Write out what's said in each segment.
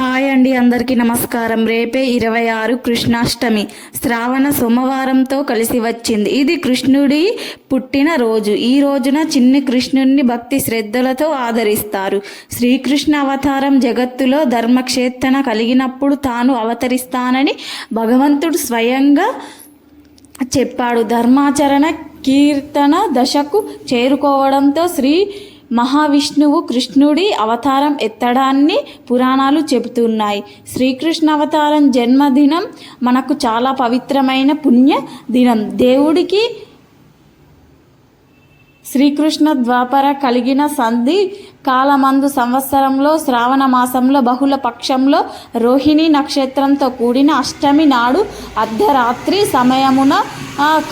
Hi అండి అందరికీ నమస్కారం. రేపే ఇరవై ఆరు కృష్ణాష్టమి. శ్రావణ సోమవారంతో కలిసి వచ్చింది. ఇది కృష్ణుడి పుట్టిన రోజు. ఈ రోజున చిన్ని కృష్ణుడిని భక్తి శ్రద్ధలతో ఆదరిస్తారు. శ్రీకృష్ణ అవతారం జగత్తులో ధర్మక్షేత్రన కలిగినప్పుడు తాను అవతరిస్తానని భగవంతుడు స్వయంగా చెప్పాడు. ధర్మాచరణ కీర్తన దశకు చేరుకోవడంతో శ్రీ మహావిష్ణువు కృష్ణుడి అవతారం ఎత్తడాన్ని పురాణాలు చెబుతున్నాయి. శ్రీకృష్ణ అవతారం జన్మదినం మనకు చాలా పవిత్రమైన పుణ్య దినం. దేవుడికి శ్రీకృష్ణ ద్వాపర కలిగిన సంధి కాలమందు సంవత్సరంలో శ్రావణ మాసంలో బహుళ పక్షంలో రోహిణి నక్షత్రంతో కూడిన అష్టమి నాడు అర్ధరాత్రి సమయమున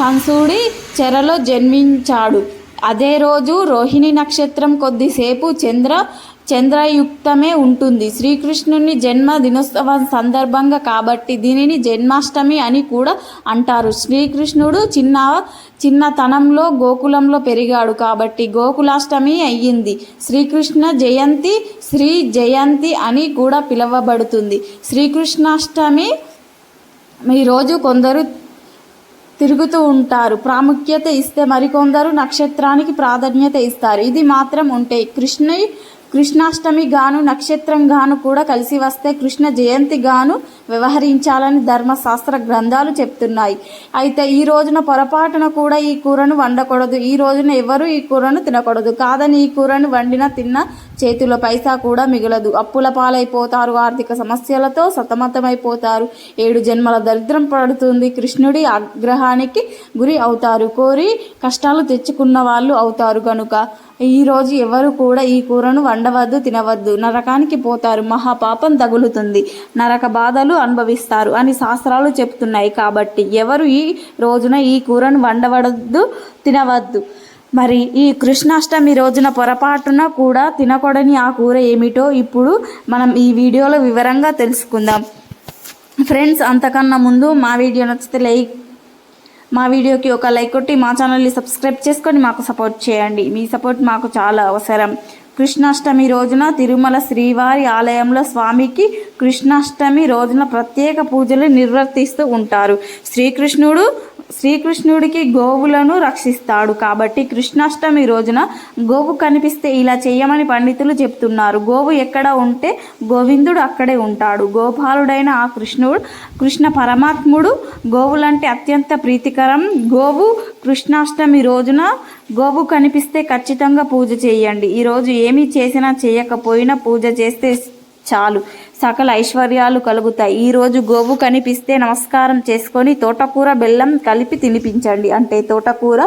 కంసుడి చెరలో జన్మించాడు. అదే రోజు రోహిణి నక్షత్రం కొద్దిసేపు చంద్ర చంద్రయుక్తమే ఉంటుంది. శ్రీకృష్ణుని జన్మ దినోత్సవం సందర్భంగా కాబట్టి దీనిని జన్మాష్టమి అని కూడా అంటారు. శ్రీకృష్ణుడు చిన్న చిన్నతనంలో గోకులంలో పెరిగాడు కాబట్టి గోకులాష్టమి అయ్యింది. శ్రీకృష్ణ జయంతి శ్రీ జయంతి అని కూడా పిలువబడుతుంది. శ్రీకృష్ణాష్టమి ఈరోజు కొందరు తిరుగుతూ ఉంటారు. ప్రాముఖ్యత ఇస్తే మరికొందరు నక్షత్రానికి ప్రాధాన్యత ఇస్తారు. ఇది మాత్రం ఉంటే కృష్ణ కృష్ణాష్టమి గాను నక్షత్రం గాను కూడా కలిసి వస్తే కృష్ణ జయంతి గాను వ్యవహరించాలని ధర్మశాస్త్ర గ్రంథాలు చెప్తున్నాయి. అయితే ఈ రోజున పొరపాటున కూడా ఈ కూరను వండకూడదు. ఈ రోజున ఎవరు ఈ కూరను తినకూడదు. కాదని ఈ కూరను వండిన తిన్న చేతిలో పైసా కూడా మిగలదు. అప్పుల పాలైపోతారు. ఆర్థిక సమస్యలతో సతమతమైపోతారు. ఏడు జన్మల దరిద్రం పడుతుంది. కృష్ణుడి ఆగ్రహానికి గురి అవుతారు. కోరి కష్టాలు తెచ్చుకున్న వాళ్ళు అవుతారు కనుక ఈరోజు ఎవరు కూడా ఈ కూరను వండవద్దు తినవద్దు. నరకానికి పోతారు. మహాపాపం తగులుతుంది. నరక బాధలు అనుభవిస్తారు అని శాస్త్రాలు చెప్తున్నాయి. కాబట్టి ఎవరు ఈ రోజున ఈ కూరను వండవద్దు తినవద్దు. మరి ఈ కృష్ణాష్టమి రోజున పొరపాటున కూడా తినకూడని ఆ కూర ఏమిటో ఇప్పుడు మనం ఈ వీడియోలో వివరంగా తెలుసుకుందాం. ఫ్రెండ్స్ అంతకన్నా ముందు మా వీడియో నచ్చితే లైక్ మా వీడియోకి ఒక లైక్ కొట్టి మా ఛానల్ని సబ్స్క్రైబ్ చేసుకొని మాకు సపోర్ట్ చేయండి. మీ సపోర్ట్ మాకు చాలా అవసరం. కృష్ణాష్టమి రోజున తిరుమల శ్రీవారి ఆలయంలో స్వామికి కృష్ణాష్టమి రోజున ప్రత్యేక పూజలు నిర్వర్తిస్తూ ఉంటారు. శ్రీకృష్ణుడు శ్రీకృష్ణుడికి గోవులను రక్షిస్తాడు. కాబట్టి కృష్ణాష్టమి రోజున గోవు కనిపిస్తే ఇలా చేయమని పండితులు చెప్తున్నారు. గోవు ఎక్కడ ఉంటే గోవిందుడు అక్కడే ఉంటాడు. గోపాలుడైన ఆ కృష్ణుడు కృష్ణ పరమాత్ముడు గోవులంటే అత్యంత ప్రీతికరం. గోవు కృష్ణాష్టమి రోజున గోవు కనిపిస్తే ఖచ్చితంగా పూజ చేయండి. ఈరోజు ఏమీ చేసినా చేయకపోయినా పూజ చేస్తే చాలు. సకల ఐశ్వర్యాలు కలుగుతాయి. ఈరోజు గోవు కనిపిస్తే నమస్కారం చేసుకొని తోటకూర బెల్లం కలిపి తినిపించండి. అంటే తోటకూర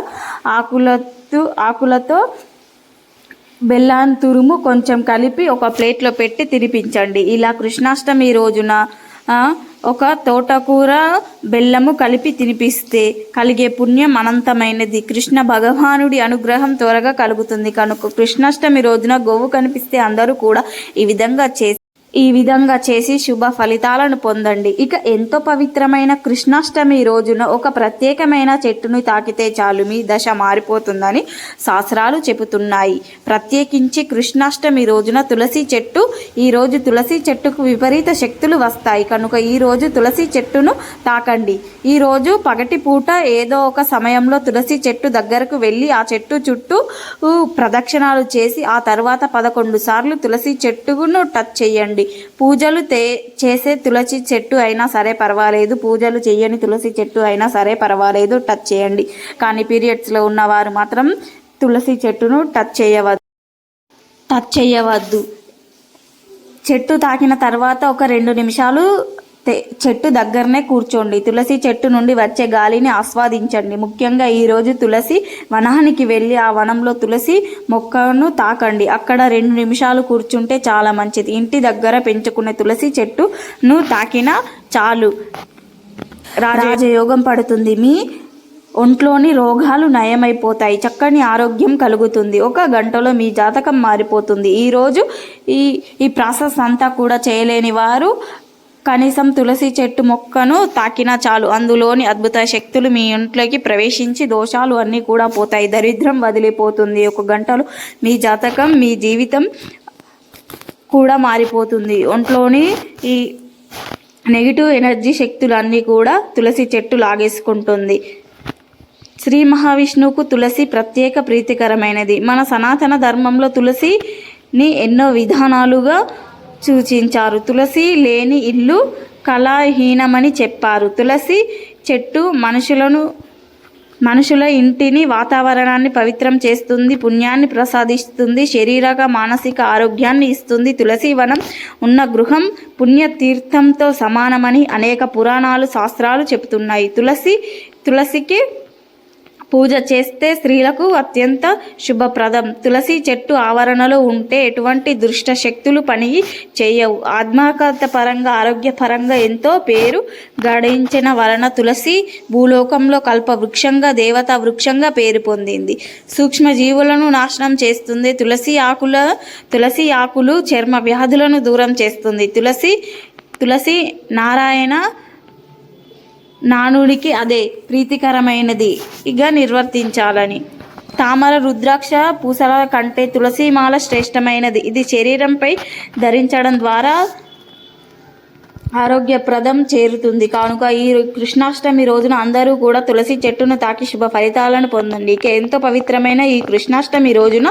ఆకులతో ఆకులతో బెల్లాన్ని తురుము కొంచెం కలిపి ఒక ప్లేట్లో పెట్టి తినిపించండి. ఇలా కృష్ణాష్టమి రోజున ఒక తోటకూర బెల్లము కలిపి తినిపిస్తే కలిగే పుణ్యం అనంతమైనది. కృష్ణ భగవానుడి అనుగ్రహం త్వరగా కలుగుతుంది. కనుక కృష్ణాష్టమి రోజున గోవు కనిపిస్తే అందరూ కూడా ఈ విధంగా చేసి ఈ విధంగా చేసి శుభ ఫలితాలను పొందండి. ఇక ఎంతో పవిత్రమైన కృష్ణాష్టమి రోజున ఒక ప్రత్యేకమైన చెట్టును తాకితే చాలు. మీ దశ మారిపోతుందని శాస్త్రాలు చెబుతున్నాయి. ప్రత్యేకించి కృష్ణాష్టమి రోజున తులసి చెట్టు ఈ రోజు తులసి చెట్టుకు విపరీత శక్తులు వస్తాయి. కనుక ఈ రోజు తులసి చెట్టును తాకండి. ఈ రోజు పగటి పూట ఏదో ఒక సమయంలో తులసి చెట్టు దగ్గరకు వెళ్ళి ఆ చెట్టు చుట్టూ ప్రదక్షిణాలు చేసి ఆ తర్వాత పదకొండు సార్లు తులసి చెట్టును టచ్ చేయండి. పూజలు తే చేసే తులసి చెట్టు అయినా సరే పర్వాలేదు. పూజలు చేయని తులసి చెట్టు అయినా సరే పర్వాలేదు. టచ్ చేయండి. కానీ పీరియడ్స్లో ఉన్నవారు మాత్రం తులసి చెట్టును టచ్ చేయవద్దు. టచ్ చేయవద్దు. చెట్టు తాకిన తర్వాత ఒక రెండు నిమిషాలు చెట్టు దగ్గరనే కూర్చోండి. తులసి చెట్టు నుండి వచ్చే గాలిని ఆస్వాదించండి. ముఖ్యంగా ఈరోజు తులసి వనానికి వెళ్ళి ఆ వనంలో తులసి మొక్కను తాకండి. అక్కడ రెండు నిమిషాలు కూర్చుంటే చాలా మంచిది. ఇంటి దగ్గర పెంచుకునే తులసి చెట్టును తాకినా చాలు. రాజయోగం పడుతుంది. మీ ఒంట్లోని రోగాలు నయమైపోతాయి. చక్కని ఆరోగ్యం కలుగుతుంది. ఒక గంటలో మీ జాతకం మారిపోతుంది. ఈరోజు ఈ ఈ ప్రాసెస్ అంతా కూడా చేయలేని వారు కనీసం తులసి చెట్టు మొక్కను తాకినా చాలు. అందులోని అద్భుత శక్తులు మీ ఇంట్లోకి ప్రవేశించి దోషాలు అన్నీ కూడా పోతాయి. దరిద్రం వదిలిపోతుంది. ఒక గంటలో మీ జాతకం మీ జీవితం కూడా మారిపోతుంది. ఒంట్లోని ఈ నెగిటివ్ ఎనర్జీ శక్తులన్నీ కూడా తులసి చెట్టు లాగేసుకుంటుంది. శ్రీ మహావిష్ణువుకు తులసి ప్రత్యేక ప్రీతికరమైనది. మన సనాతన ధర్మంలో తులసిని ఎన్నో విధానాలుగా సూచించారు. తులసి లేని ఇల్లు కళాహీనమని చెప్పారు. తులసి చెట్టు మనుషులను మనుషుల ఇంటిని వాతావరణాన్ని పవిత్రం చేస్తుంది పుణ్యాన్ని ప్రసాదిస్తుంది శరీరక మానసిక ఆరోగ్యాన్ని ఇస్తుంది. తులసి వనం ఉన్న గృహం పుణ్యతీర్థంతో సమానమని అనేక పురాణాలు శాస్త్రాలు చెబుతున్నాయి. తులసి తులసికి పూజ చేస్తే స్త్రీలకు అత్యంత శుభప్రదం. తులసి చెట్టు ఆవరణలో ఉంటే ఎటువంటి దుష్ట శక్తులు పని చేయవు. ఆత్మకత పరంగా ఆరోగ్యపరంగా ఎంతో పేరు గడించిన వలన తులసి భూలోకంలో కల్ప వృక్షంగా దేవతా వృక్షంగా పేరు పొందింది. సూక్ష్మజీవులను నాశనం చేస్తుంది. తులసి ఆకుల తులసి ఆకులు చర్మ వ్యాధులను దూరం చేస్తుంది. తులసి తులసి నారాయణ నానుడికి అదే ప్రీతికరమైనది. ఇక నిర్వర్తించాలని. తామర రుద్రాక్ష పూసల కంటే తులసిమాల శ్రేష్టమైనది. ఇది శరీరంపై ధరించడం ద్వారా ఆరోగ్యప్రదం చేరుతుంది. కానుక ఈ కృష్ణాష్టమి రోజున అందరూ కూడా తులసి చెట్టును తాకి శుభ ఫలితాలను పొందండి. ఇక ఎంతో పవిత్రమైన ఈ కృష్ణాష్టమి రోజున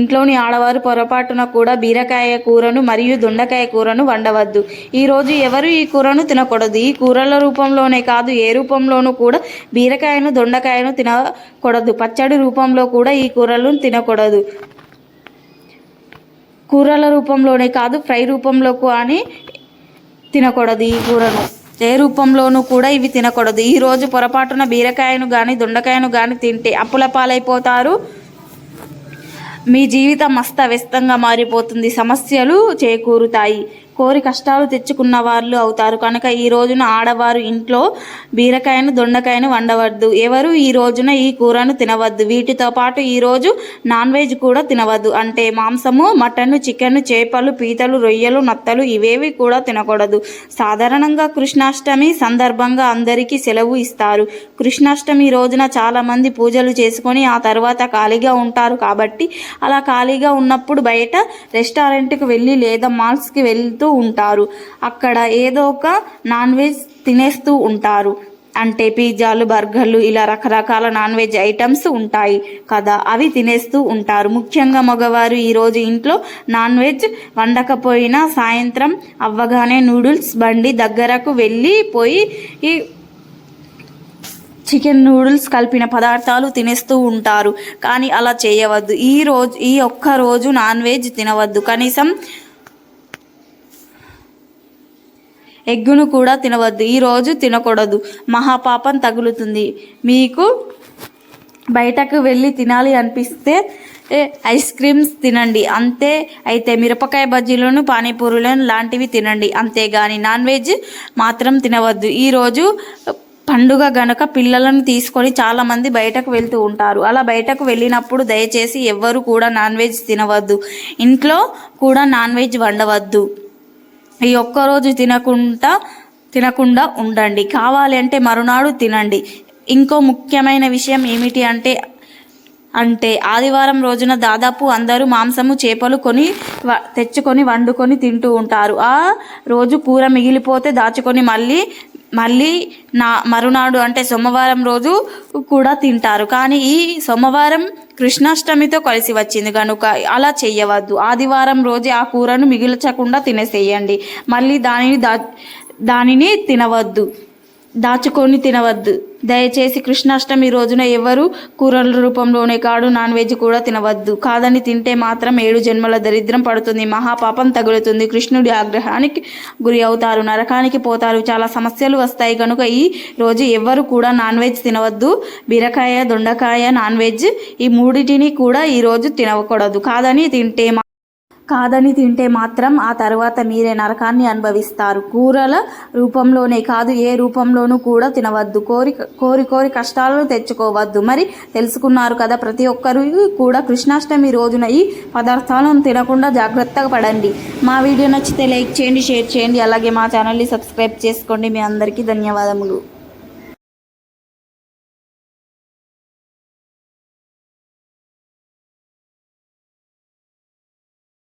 ఇంట్లోని ఆడవారు పొరపాటున కూడా బీరకాయ కూరను మరియు దొండకాయ కూరను వండవద్దు. ఈ రోజు ఎవరు ఈ కూరను తినకూడదు? ఈ కూరల రూపంలోనే కాదు ఏ రూపంలోనూ కూడా బీరకాయను దొండకాయను తినకూడదు. పచ్చడి రూపంలో కూడా ఈ కూరలను తినకూడదు. కూరల రూపంలోనే కాదు ఫ్రై రూపంలో కానీ తినకూడదు ఈ కూరను. ఏ రూపంలోనూ కూడా ఇవి తినకూడదు. ఈ రోజు పొరపాటున బీరకాయను కానీ దొండకాయను కానీ తింటే అప్పుల పాలైపోతారు. మీ జీవితం అస్తవ్యస్తంగా మారిపోతుంది. సమస్యలు చేకూరుతాయి. కోరి కష్టాలు తెచ్చుకున్న వాళ్ళు అవుతారు. కనుక ఈ రోజున ఆడవారు ఇంట్లో బీరకాయను దొండకాయను వండవద్దు. ఎవరు ఈ రోజున ఈ కూరను తినవద్దు. వీటితో పాటు ఈరోజు నాన్ వెజ్ కూడా తినవద్దు. అంటే మాంసము మటన్ చికెన్ చేపలు పీతలు రొయ్యలు నత్తలు ఇవేవి కూడా తినకూడదు. సాధారణంగా కృష్ణాష్టమి సందర్భంగా అందరికీ సెలవు ఇస్తారు. కృష్ణాష్టమి రోజున చాలామంది పూజలు చేసుకొని ఆ తర్వాత ఖాళీగా ఉంటారు కాబట్టి అలా ఖాళీగా ఉన్నప్పుడు బయట రెస్టారెంట్కి వెళ్ళి లేదా మాల్స్కి వెళ్తూ ఉంటారు. అక్కడ ఏదో ఒక నాన్ వెజ్ తినేస్తూ ఉంటారు. అంటే పిజ్జాలు బర్గర్లు ఇలా రకరకాల నాన్ వెజ్ ఐటమ్స్ ఉంటాయి కదా. అవి తినేస్తూ ఉంటారు. ముఖ్యంగా మగవారు ఈరోజు ఇంట్లో నాన్ వెజ్ వండకపోయినా సాయంత్రం అవ్వగానే నూడిల్స్ బండి దగ్గరకు వెళ్ళి పోయి ఈ చికెన్ నూడిల్స్ కలిపిన పదార్థాలు తినేస్తూ ఉంటారు. కానీ అలా చేయవద్దు. ఈ రోజు ఈ ఒక్క రోజు నాన్ వెజ్ తినవద్దు. కనీసం ఎగ్గును కూడా తినవద్దు. ఈరోజు తినకూడదు. మహాపాపం తగులుతుంది. మీకు బయటకు వెళ్ళి తినాలి అనిపిస్తే ఐస్ క్రీమ్స్ తినండి. అంతే. అయితే మిరపకాయ బజ్జీలను పానీపూరులను లాంటివి తినండి. అంతేగాని నాన్ వెజ్ మాత్రం తినవద్దు. ఈరోజు పండుగ గనక పిల్లలను తీసుకొని చాలామంది బయటకు వెళ్తూ ఉంటారు. అలా బయటకు వెళ్ళినప్పుడు దయచేసి ఎవ్వరు కూడా నాన్ వెజ్ తినవద్దు. ఇంట్లో కూడా నాన్ వెజ్ వండవద్దు. ఈ ఒక్కరోజు తినకుండా తినకుండా ఉండండి. కావాలి అంటే మరునాడు తినండి. ఇంకో ముఖ్యమైన విషయం ఏమిటి అంటే అంటే ఆదివారం రోజున దాదాపు అందరూ మాంసము చేపలు కొని వ- తెచ్చుకొని వండుకొని తింటూ ఉంటారు. ఆ రోజు కూర మిగిలిపోతే దాచుకొని మళ్ళీ మళ్ళీ నా మరునాడు అంటే సోమవారం రోజు కూడా తింటారు. కానీ ఈ సోమవారం కృష్ణాష్టమితో కలిసి వచ్చింది. కనుక అలా చేయవద్దు ఆదివారం రోజు ఆ కూరను మిగిల్చకుండా తినేసేయండి. మళ్ళీ దానిని దా దానిని తినవద్దు. దాచుకొని తినవద్దు. దయచేసి కృష్ణాష్టమి రోజున ఎవరు కూరల రూపంలోనే కాడు నాన్ వెజ్ కూడా తినవద్దు. కాదని తింటే మాత్రం ఏడు జన్మల దరిద్రం పడుతుంది. మహాపాపం తగులుతుంది. కృష్ణుడి ఆగ్రహానికి గురి అవుతారు. నరకానికి పోతారు. చాలా సమస్యలు వస్తాయి. కనుక ఈ రోజు ఎవ్వరు కూడా నాన్ వెజ్ తినవద్దు. బీరకాయ దొండకాయ నాన్ వెజ్ ఈ మూడిటిని కూడా ఈ రోజు తినకూడదు. కాదని తింటే కాదని తింటే మాత్రం ఆ తర్వాత మీరే నరకాన్ని అనుభవిస్తారు. కూరల రూపంలోనే కాదు ఏ రూపంలోనూ కూడా తినవద్దు. కోరి కోరి కోరి కష్టాలను తెచ్చుకోవద్దు. మరి తెలుసుకున్నారు కదా ప్రతి ఒక్కరు కూడా కృష్ణాష్టమి రోజున ఈ పదార్థాలను తినకుండా జాగ్రత్తగా పడండి. మా వీడియో నచ్చితే లైక్ చేయండి షేర్ చేయండి. అలాగే మా ఛానల్ని సబ్స్క్రైబ్ చేసుకోండి. మీ అందరికీ ధన్యవాదములు.